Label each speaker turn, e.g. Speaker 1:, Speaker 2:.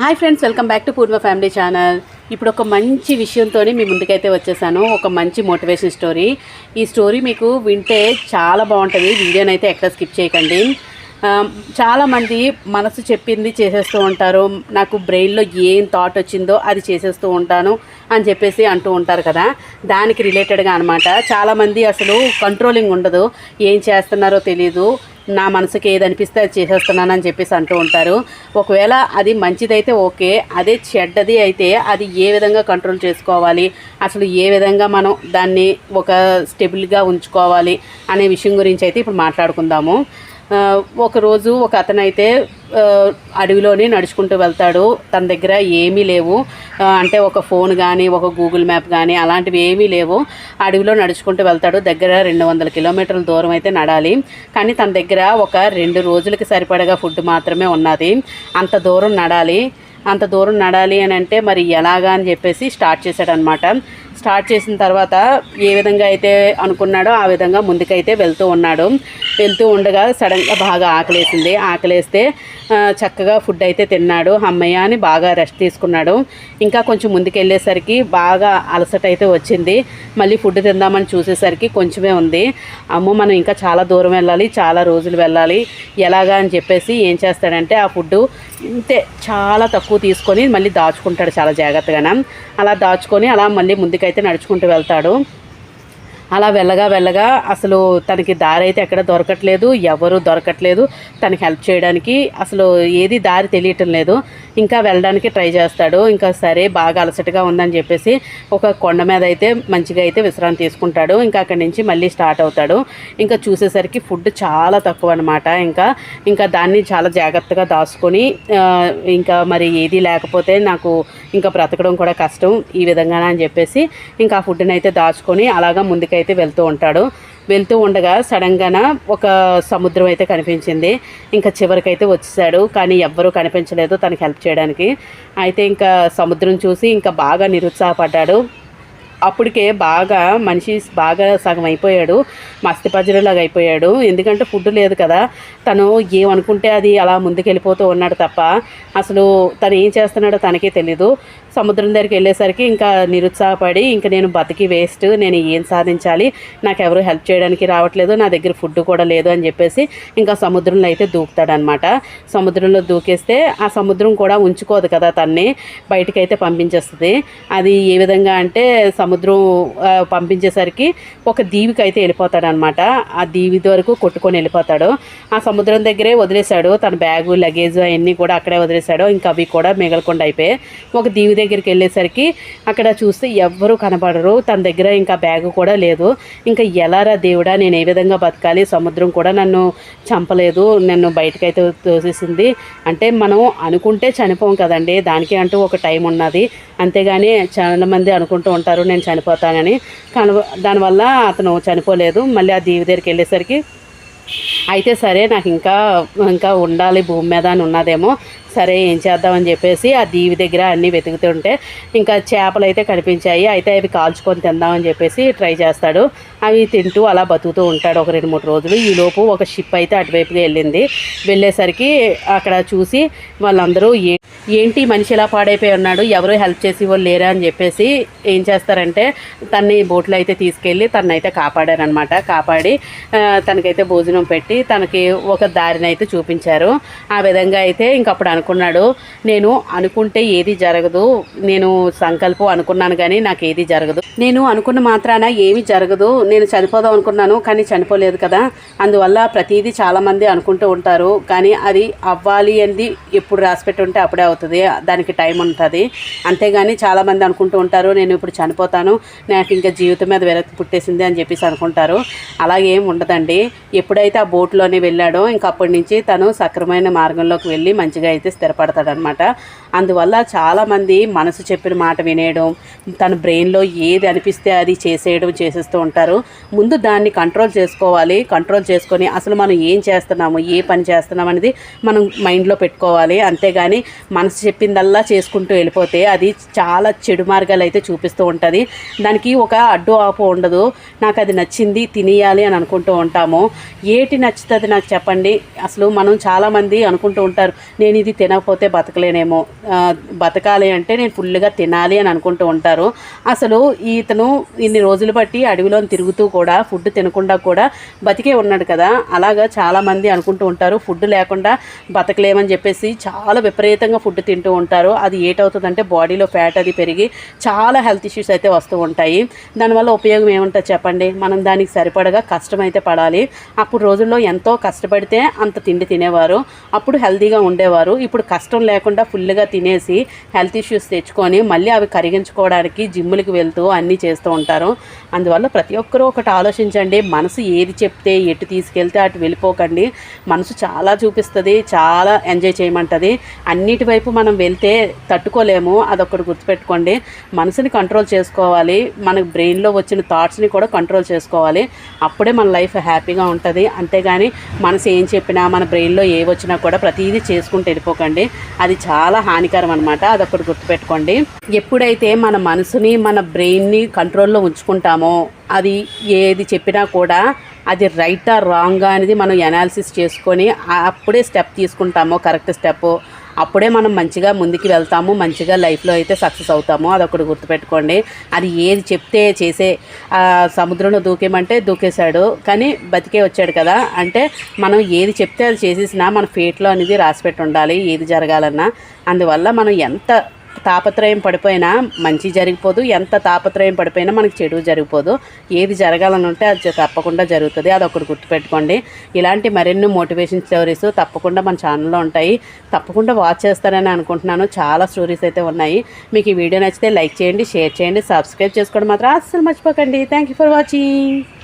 Speaker 1: hi friends welcome back to Purva family channel ఇప్పుడు ఒక మంచి విషయంతోనే మీ ముందుకైతే వచ్చేసాను ఒక మంచి మోటివేషన్ స్టోరీ ఈ స్టోరీ మీకు వింటే చాలా బాగుంటుంది వీడియోనైతే ఎక్కడ స్కిప్ చేయకండి చాలామంది మనసు చెప్పింది చేసేస్తూ ఉంటారు నాకు బ్రెయిన్లో ఏం థాట్ వచ్చిందో అది చేసేస్తూ ఉంటాను అని చెప్పేసి అంటూ ఉంటారు కదా దానికి రిలేటెడ్గా అనమాట చాలామంది అసలు కంట్రోలింగ్ ఉండదు ఏం చేస్తున్నారో తెలీదు నా మనసుకి ఏది అనిపిస్తే అది చేసేస్తున్నాను అని చెప్పేసి అంటూ ఉంటారు ఒకవేళ అది మంచిదైతే ఓకే అదే చెడ్డది అయితే అది ఏ విధంగా కంట్రోల్ చేసుకోవాలి అసలు ఏ విధంగా మనం దాన్ని ఒక స్టెబుల్గా ఉంచుకోవాలి అనే విషయం గురించి అయితే ఇప్పుడు మాట్లాడుకుందాము ఒకరోజు ఒక అతనైతే అడవిలోనే నడుచుకుంటూ వెళ్తాడు తన దగ్గర ఏమీ లేవు అంటే ఒక ఫోన్ కానీ ఒక గూగుల్ మ్యాప్ కానీ అలాంటివి ఏమీ లేవు అడవిలో నడుచుకుంటూ వెళ్తాడు దగ్గర రెండు వందల కిలోమీటర్ల దూరం అయితే నడాలి కానీ తన దగ్గర ఒక రెండు రోజులకి సరిపడగా ఫుడ్ మాత్రమే ఉన్నది అంత దూరం నడాలి అంత దూరం నడాలి అని అంటే మరి ఎలాగా అని చెప్పేసి స్టార్ట్ చేశాడనమాట స్టార్ట్ చేసిన తర్వాత ఏ విధంగా అయితే అనుకున్నాడో ఆ విధంగా ముందుకైతే వెళ్తూ ఉన్నాడు వెళ్తూ ఉండగా సడన్గా బాగా ఆకలేసింది ఆకలేస్తే చక్కగా ఫుడ్ అయితే తిన్నాడు అమ్మయ్య అని బాగా రెస్ట్ తీసుకున్నాడు ఇంకా కొంచెం ముందుకు వెళ్ళేసరికి బాగా అలసట అయితే వచ్చింది మళ్ళీ ఫుడ్ తిందామని చూసేసరికి కొంచెమే ఉంది అమ్మో మనం ఇంకా చాలా దూరం వెళ్ళాలి చాలా రోజులు వెళ్ళాలి ఎలాగా అని చెప్పేసి ఏం చేస్తాడంటే ఆ ఫుడ్ ఇంతే చాలా తక్కువ తీసుకొని మళ్ళీ దాచుకుంటాడు చాలా జాగ్రత్తగా అలా దాచుకొని అలా మళ్ళీ ముందుకైతే అయితే నడుచుకుంటూ వెళ్తాడు అలా వెళ్ళగా వెళ్ళగా అసలు తనకి దారి అయితే ఎక్కడ దొరకట్లేదు ఎవరు దొరకట్లేదు తనకి హెల్ప్ చేయడానికి అసలు ఏది దారి తెలియటం లేదు ఇంకా వెళ్ళడానికి ట్రై చేస్తాడు ఇంకా సరే బాగా అలసటగా ఉందని చెప్పేసి ఒక కొండ మీద అయితే మంచిగా అయితే విశ్రాంతి తీసుకుంటాడు ఇంకా అక్కడి నుంచి మళ్ళీ స్టార్ట్ అవుతాడు ఇంకా చూసేసరికి ఫుడ్ చాలా తక్కువ అనమాట ఇంకా ఇంకా దాన్ని చాలా జాగ్రత్తగా దాచుకొని ఇంకా మరి ఏది లేకపోతే నాకు ఇంకా బ్రతకడం కూడా కష్టం ఈ విధంగా అని చెప్పేసి ఇంకా ఆ ఫుడ్ని అయితే దాచుకొని అలాగా ముందుకైతే వెళ్తూ ఉంటాడు వెళ్తూ ఉండగా సడన్గా ఒక సముద్రం అయితే కనిపించింది ఇంకా చివరికైతే వచ్చేసాడు కానీ ఎవ్వరూ కనిపించలేదు తనకి హెల్ప్ చేయడానికి అయితే ఇంకా సముద్రం చూసి ఇంకా బాగా నిరుత్సాహపడ్డాడు అప్పటికే బాగా మనిషి బాగా సగం అయిపోయాడు మస్తి పజరలాగా అయిపోయాడు ఎందుకంటే ఫుడ్ లేదు కదా తను ఏమనుకుంటే అది అలా ముందుకెళ్ళిపోతూ ఉన్నాడు తప్ప అసలు తను ఏం చేస్తున్నాడో తనకే తెలీదు సముద్రం దగ్గరికి వెళ్ళేసరికి ఇంకా నిరుత్సాహపడి ఇంకా నేను బతికి వేస్ట్ నేను ఏం సాధించాలి నాకు ఎవరు హెల్ప్ చేయడానికి రావట్లేదు నా దగ్గర ఫుడ్ కూడా లేదు అని చెప్పేసి ఇంకా సముద్రంలో అయితే దూకుతాడనమాట సముద్రంలో దూకేస్తే ఆ సముద్రం కూడా ఉంచుకోదు కదా తన్ని బయటికి అయితే పంపించేస్తుంది అది ఏ విధంగా అంటే సముద్రం పంపించేసరికి ఒక దీవికి అయితే వెళ్ళిపోతాడనమాట ఆ దీవి వరకు కొట్టుకొని వెళ్ళిపోతాడు ఆ సముద్రం దగ్గరే వదిలేశాడు తన బ్యాగు లగేజ్ అవన్నీ కూడా అక్కడే వదిలేశాడు ఇంకా అవి కూడా మిగలకుండా అయిపోయాయి ఒక దీవి దగ్గర దగ్గరికి వెళ్ళేసరికి అక్కడ చూస్తే ఎవ్వరూ కనబడరు తన దగ్గర ఇంకా బ్యాగ్ కూడా లేదు ఇంకా ఎలారా దేవుడా నేను ఏ విధంగా బతకాలి సముద్రం కూడా నన్ను చంపలేదు నన్ను బయటకైతే తోసేసింది అంటే మనం అనుకుంటే చనిపోం కదండి దానికి అంటూ ఒక టైం ఉన్నది అంతేగాని చాలామంది అనుకుంటూ ఉంటారు నేను చనిపోతానని కను దానివల్ల అతను చనిపోలేదు మళ్ళీ ఆ దేవి దగ్గరికి వెళ్ళేసరికి అయితే సరే నాకు ఇంకా ఇంకా ఉండాలి భూమి మీద అని ఉన్నదేమో సరే ఏం చేద్దామని చెప్పేసి ఆ దీవి దగ్గర అన్నీ వెతుకుతుంటే ఇంకా చేపలు అయితే కనిపించాయి అయితే అవి కాల్చుకొని తిందామని చెప్పేసి ట్రై చేస్తాడు అవి తింటూ అలా బతుకుతూ ఉంటాడు ఒక రెండు మూడు రోజులు ఈలోపు ఒక షిప్ అయితే అటువైపుగా వెళ్ళింది వెళ్ళేసరికి అక్కడ చూసి వాళ్ళందరూ ఏంటి మనిషి ఇలా పాడైపోయి ఉన్నాడు ఎవరు హెల్ప్ చేసి వాళ్ళు లేరా అని చెప్పేసి ఏం చేస్తారంటే తన్ని బోట్లో అయితే తీసుకెళ్ళి తనైతే కాపాడారనమాట కాపాడి తనకైతే భోజనం పెట్టి తనకి ఒక దారిని అయితే చూపించారు ఆ విధంగా అయితే ఇంకప్పుడు అనుకు అనుకున్నాడు నేను అనుకుంటే ఏది జరగదు నేను సంకల్పం అనుకున్నాను కానీ నాకు ఏది జరగదు నేను అనుకున్న మాత్రాన ఏమి జరగదు నేను చనిపోదాం అనుకున్నాను కానీ చనిపోలేదు కదా అందువల్ల ప్రతిదీ చాలామంది అనుకుంటూ ఉంటారు కానీ అది అవ్వాలి అనేది ఎప్పుడు రాసిపెట్టి ఉంటే అప్పుడే అవుతుంది దానికి టైం ఉంటుంది అంతేగాని చాలామంది అనుకుంటూ ఉంటారు నేను ఇప్పుడు చనిపోతాను నాకు ఇంకా జీవితం మీద విరక్తి పుట్టేసింది అని చెప్పేసి అనుకుంటారు అలాగేం ఉండదండి ఎప్పుడైతే ఆ బోట్లోనే వెళ్ళాడో ఇంకప్పటి నుంచి తను సక్రమైన మార్గంలోకి వెళ్ళి మంచిగా అయితే స్థిరపడతాడనమాట అందువల్ల చాలామంది మనసు చెప్పిన మాట వినేయడం తన బ్రెయిన్లో ఏది అనిపిస్తే అది చేసేయడం చేసేస్తూ ఉంటారు ముందు దాన్ని కంట్రోల్ చేసుకోవాలి కంట్రోల్ చేసుకొని అసలు మనం ఏం చేస్తున్నాము ఏ పని చేస్తున్నాం అనేది మనం మైండ్లో పెట్టుకోవాలి అంతేగాని మనసు చెప్పిందల్లా చేసుకుంటూ వెళ్ళిపోతే అది చాలా చెడు మార్గాలు అయితే చూపిస్తూ ఉంటుంది దానికి ఒక అడ్డు ఆపు ఉండదు నాకు అది నచ్చింది తినేయాలి అని అనుకుంటూ ఉంటాము ఏటి నచ్చుతుంది నాకు చెప్పండి అసలు మనం చాలామంది అనుకుంటూ ఉంటారు నేను ఇది తినకపోతే బతకలేనేమో బతకాలి అంటే నేను ఫుల్గా తినాలి అని అనుకుంటూ ఉంటారు అసలు ఇతను ఇన్ని రోజులు బట్టి అడవిలో తిరుగుతూ కూడా ఫుడ్ తినకుండా కూడా బతికే ఉన్నాడు కదా అలాగా చాలామంది అనుకుంటూ ఉంటారు ఫుడ్ లేకుండా బతకలేమని చెప్పేసి చాలా విపరీతంగా ఫుడ్ తింటూ ఉంటారు అది ఏటవుతుందంటే బాడీలో ఫ్యాట్ అది పెరిగి చాలా హెల్త్ ఇష్యూస్ అయితే వస్తూ ఉంటాయి దానివల్ల ఉపయోగం ఏముంటుంది చెప్పండి మనం దానికి సరిపడగా కష్టమైతే పడాలి అప్పుడు రోజుల్లో ఎంతో కష్టపడితే అంత తిండి తినేవారు అప్పుడు హెల్తీగా ఉండేవారు ఇప్పుడు కష్టం లేకుండా ఫుల్గా తినేసి హెల్త్ ఇష్యూస్ తెచ్చుకొని మళ్ళీ అవి కరిగించుకోవడానికి జిమ్ములకి వెళ్తూ అన్నీ చేస్తూ ఉంటారు అందువల్ల ప్రతి ఒక్కరూ ఒకటి ఆలోచించండి మనసు ఏది చెప్తే ఎటు తీసుకెళ్తే అటు వెళ్ళిపోకండి మనసు చాలా చూపిస్తుంది చాలా ఎంజాయ్ చేయమంటుంది అన్నిటి వైపు మనం వెళ్తే తట్టుకోలేము అదొకటి గుర్తుపెట్టుకోండి మనసుని కంట్రోల్ చేసుకోవాలి మన బ్రెయిన్లో వచ్చిన థాట్స్ని కూడా కంట్రోల్ చేసుకోవాలి అప్పుడే మన లైఫ్ హ్యాపీగా ఉంటుంది అంతేగాని మనసు ఏం చెప్పినా మన బ్రెయిన్లో ఏ వచ్చినా కూడా ప్రతిదీ చేసుకుంటూ వెళ్ళిపో తీసుకోకండి అది చాలా హానికరం అనమాట అది ఒకటి గుర్తుపెట్టుకోండి ఎప్పుడైతే మన మనసుని మన బ్రెయిన్ని కంట్రోల్లో ఉంచుకుంటామో అది ఏది చెప్పినా కూడా అది రైటా రాంగా అనేది మనం ఎనాలిసిస్ చేసుకొని అప్పుడే స్టెప్ తీసుకుంటామో కరెక్ట్ స్టెప్ అప్పుడే మనం మంచిగా ముందుకు వెళ్తాము మంచిగా లైఫ్లో అయితే సక్సెస్ అవుతాము అదొకటి గుర్తుపెట్టుకోండి అది ఏది చెప్తే చేసే సముద్రంలో దూకేమంటే దూకేశాడు కానీ బతికే వచ్చాడు కదా అంటే మనం ఏది చెప్తే అది చేసేసినా మన ఫేట్లో అనేది రాసిపెట్టి ఉండాలి ఏది జరగాలన్నా అందువల్ల మనం ఎంత తాపత్రయం పడిపోయినా మంచి జరిగిపోదు ఎంత తాపత్రయం పడిపోయినా మనకి చెడు జరిగిపోదు ఏది జరగాలని ఉంటే అది తప్పకుండా జరుగుతుంది అది ఒకటి గుర్తుపెట్టుకోండి ఇలాంటి మరెన్నో మోటివేషన్ స్టోరీస్ తప్పకుండా మన ఛానల్లో ఉంటాయి తప్పకుండా వాచ్ చేస్తారని అనుకుంటున్నాను చాలా స్టోరీస్ అయితే ఉన్నాయి మీకు ఈ వీడియో నచ్చితే లైక్ చేయండి షేర్ చేయండి సబ్స్క్రైబ్ చేసుకోవడం మాత్రం అస్సలు మర్చిపోకండి థ్యాంక్ ఫర్ వాచింగ్